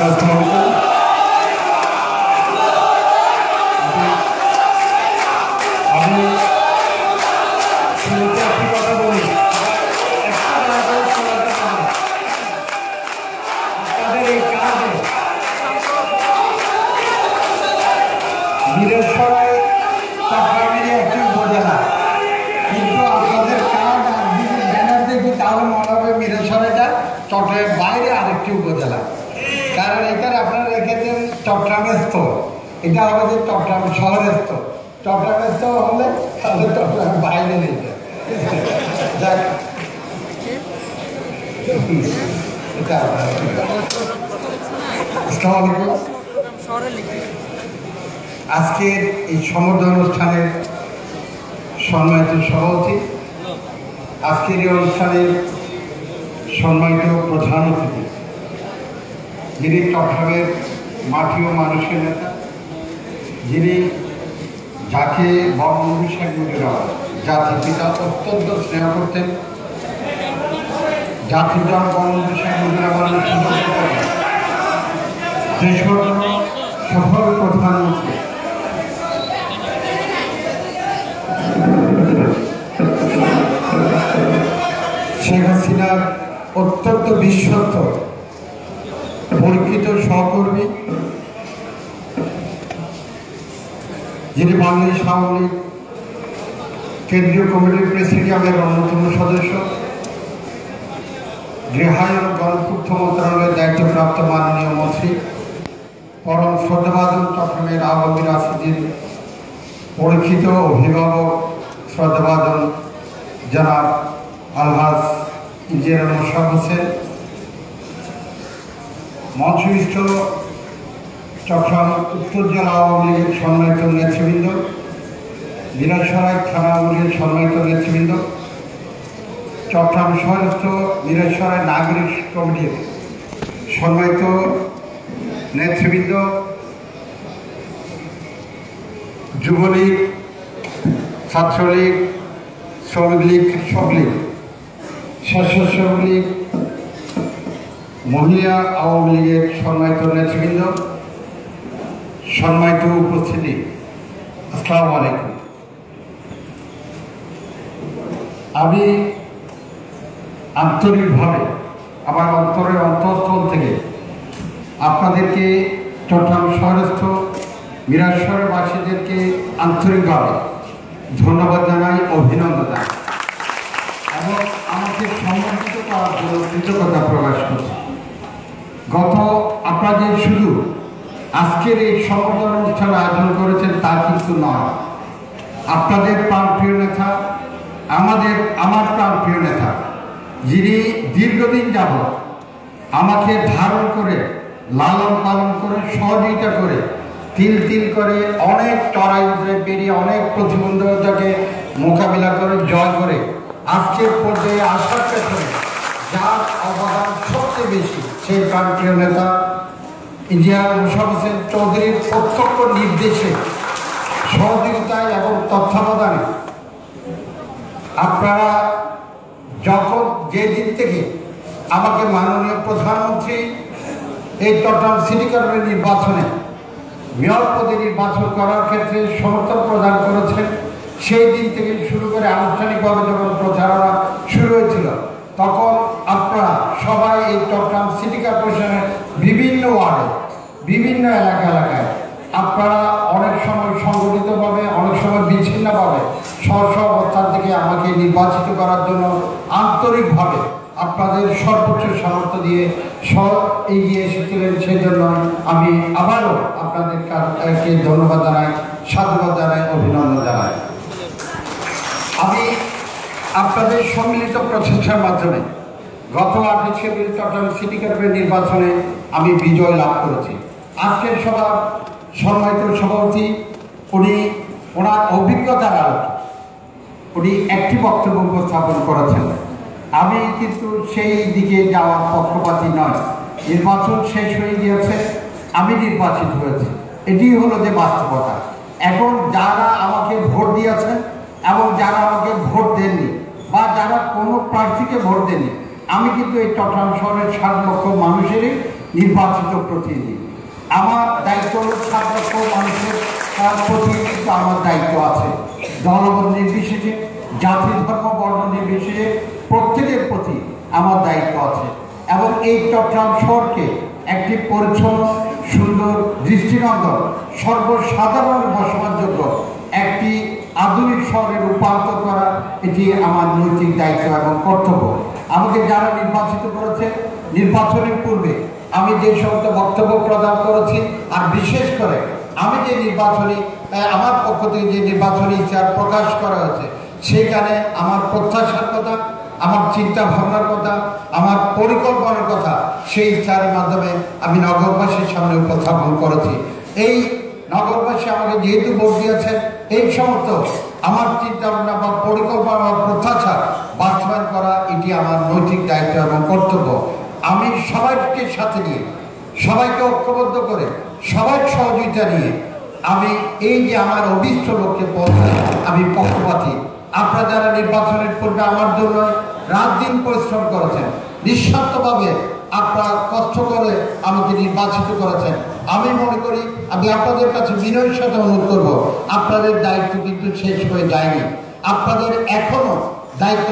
আসসালামু আলাইকুম। এটা আমাদের চট্টগ্রাম শহরের স্থল চট্টগ্রামের স্থল হলে তাহলে চট্টগ্রামের বাইরে নেই। আজকের এই সমুদ্র অনুষ্ঠানের সম্মানিত সভাপতি, আজকের এই অনুষ্ঠানের সম্মানিত প্রধান অতিথি, যিনি চট্টগ্রামের ও মানুষের নেতা যিনি যাকে বঙ্গবন্ধু শেখ মুজিবুর জাতির পিতা অত্যন্ত স্নেহ করতেন, জাতির জন বঙ্গবন্ধু শেখ মুজিবুর দেশের সফল প্রধানমন্ত্রী। শেখ হাসিনার অত্যন্ত বিশ্বস্ত পরীক্ষিত সহকর্মী। যিনি বাংলাদেশ আওয়ামী কেন্দ্রীয় কমিটির প্রেসিডিয়ামের অন্যতম সদস্য, গৃহায়ন গণপূর্ত মন্ত্রণালয়ের দায়িত্বপ্রাপ্ত মাননীয় মন্ত্রী, পরম শ্রদ্ধাবাদন চট্টগ্রামের আবহাওয়া রাশিদিন, পরীক্ষিত অভিভাবক শ্রদ্ধাবাদন জনাব আলহাজ ইঞ্জিনিয়ার মোশাফ হোসেন মঞ্চবিষ্ট চট্টগ্রাম উত্তর জেলা আওয়ামী লীগের সম্মানিত নেতৃবৃন্দ বিরাজসরাই থানা আওয়ামী লীগের সম্মানিত নেতৃবৃন্দ চট্টগ্রাম শহরস্থ বিরাজসরাই নাগরিক কমিটির সম্মানিত নেতৃবৃন্দ, যুবলীগ, ছাত্রলীগ শ্রমিক লীগ কৃষক লীগ স্বেচ্ছাসেবক লীগ মহিলা আওয়ামী লীগের সম্মানিত নেতৃবৃন্দ সম্মানিত উপস্থিতি। আসসালামু আলাইকুম। আমি আন্তরিকভাবে আমার অন্তরের অন্তঃস্থল থেকে আপনাদেরকে চট্টগ্রাম শহরস্থ মিরাজশহরবাসীদেরকে আন্তরিকভাবে ধন্যবাদ জানাই, অভিনন্দন জানাই। এবং আমাকে সম্মানিত করার জন্য কৃতজ্ঞতা প্রকাশ করছি। গত আপনাদের শুধু আজকের এই সংবর্ধন অনুষ্ঠান আয়োজন করেছেন তা কিন্তু নয়। আপনাদের প্রাণপ্রিয় নেতা, আমাদের, আমার প্রাণপ্রিয় নেতা, যিনি দীর্ঘদিন যাব আমাকে ধারণ করে, লালন পালন করে, সহযোগিতা করে, তিল তিল করে, অনেক চড়াই উতরে পেরিয়ে অনেক প্রতিবন্ধকতাকে মোকাবিলা করে, জয় করে, আজকের পর্যায়ে আসার পেছনে যার অবদান সবচেয়ে বেশি, সেই প্রান্তীয় নেতা ইন্ডিয়ার মুশাফ হোসেন চৌধুরীর প্রত্যক্ষ নির্দেশে সহযোগিতায় এবং তত্ত্বাবধানে আপনারা যখন যে দিন থেকে আমাকে মাননীয় প্রধানমন্ত্রী এই চট্টগ্রাম সিটি কর্পোরেশন নির্বাচনে মেয়র পদে নির্বাচন করার ক্ষেত্রে সমর্থন প্রদান করেছেন, সেই দিন থেকে শুরু করে আনুষ্ঠানিকভাবে যখন প্রচারণা শুরু হয়েছিল, তখন আপনারা সবাই এই চট্টগ্রাম সিটি কর্পোরেশনের বিভিন্ন ওয়ার্ডে, বিভিন্ন এলাকা এলাকায়, আপনারা অনেক সময় সংগঠিতভাবে, অনেক সময় বিচ্ছিন্নভাবে স্ব স্ব থেকে আমাকে নির্বাচিত করার জন্য আন্তরিকভাবে আপনাদের সর্বোচ্চ সামর্থ্য দিয়ে সব এগিয়ে এসেছিলেন, সেই জন্য আমি আবারও আপনাদেরকে ধন্যবাদ জানাই, সাধুবাদ জানাই, অভিনন্দন জানাই। আমি আপনাদের সম্মিলিত প্রচেষ্টার মাধ্যমে গত এপ্রিল চট্টগ্রাম সিটি কর্পোরেশন নির্বাচনে আমি বিজয় লাভ করেছি। আজকের সভার সম্মানিত সভাপতি, উনি ওনার অভিজ্ঞতার আলোকে উনি একটি বক্তব্য উপস্থাপন করেছেন। আমি কিন্তু সেই দিকে যাওয়ার পক্ষপাতী নয়। নির্বাচন শেষ হয়ে গিয়েছে, আমি নির্বাচিত হয়েছি। এটি হলো যে বাস্তবতা। এখন যারা আমাকে ভোট দিয়েছেন এবং যারা আমাকে ভোট দেননি বা যারা কোনো প্রার্থীকে ভোট দেননি আমি কিন্তু এই চট্টগ্রাম শহরের ষাট লক্ষ মানুষেরই নির্বাচিত প্রতিনিধি। আমার দায়িত্ব হলো সাত লক্ষ মানুষের আহ, প্রতি কিন্তু আমার দায়িত্ব আছে। দলবল নির্বিশেষে জাতি ধর্ম বর্ণ নির্বিশেষে প্রত্যেকের প্রতি আমার দায়িত্ব আছে। এবং এই চট্টগ্রাম শহরকে একটি পরিচ্ছন্ন সুন্দর দৃষ্টিনন্দন সর্বসাধারণের বসবাসযোগ্য একটি আধুনিক শহরে রূপান্তর করা এটি আমার নৈতিক দায়িত্ব এবং কর্তব্য। আমাকে যারা নির্বাচিত করেছে, নির্বাচনের পূর্বে আমি যে সমস্ত বক্তব্য প্রদান করেছি, আর বিশেষ করে আমি যে নির্বাচনী আমার পক্ষ থেকে যে নির্বাচনী ইচ্ছার প্রকাশ করা হয়েছে সেখানে আমার প্রত্যাশার কথা, আমার চিন্তা ভাবনার কথা, আমার পরিকল্পনার কথা, সেই ইচ্ছার মাধ্যমে আমি নগরবাসীর সামনে উপস্থাপন করেছি। এই নগরবাসী আমাকে যেহেতু ভোট দিয়েছেন, এই সমস্ত আমার চিন্তা ভাবনা বা পরিকল্পনা বা প্রত্যাশা বাস্তবায়ন করা, এটি আমার নৈতিক দায়িত্ব এবং কর্তব্য। আমি সবাইকে সাথে নিয়ে, সবাইকে ঐক্যবদ্ধ করে সবার সহযোগিতা নিয়ে আমি এই যে আমার অভিষ্ট লক্ষ্যে পৌঁছায় আমি পক্ষপাতী। আপনারা যারা নির্বাচনের পূর্বে আমার জন্য রাত দিন পরিশ্রম করেছেন, নিঃস্বার্থভাবে কষ্ট করে আমাকে নির্বাচিত করেছেন। আমি মনে করি আমি আপনাদের কাছে বিনয়ের সাথে অনুরোধ করব। আপনাদের দায়িত্ব কিন্তু শেষ হয়ে যায়নি। আপনাদের এখনও দায়িত্ব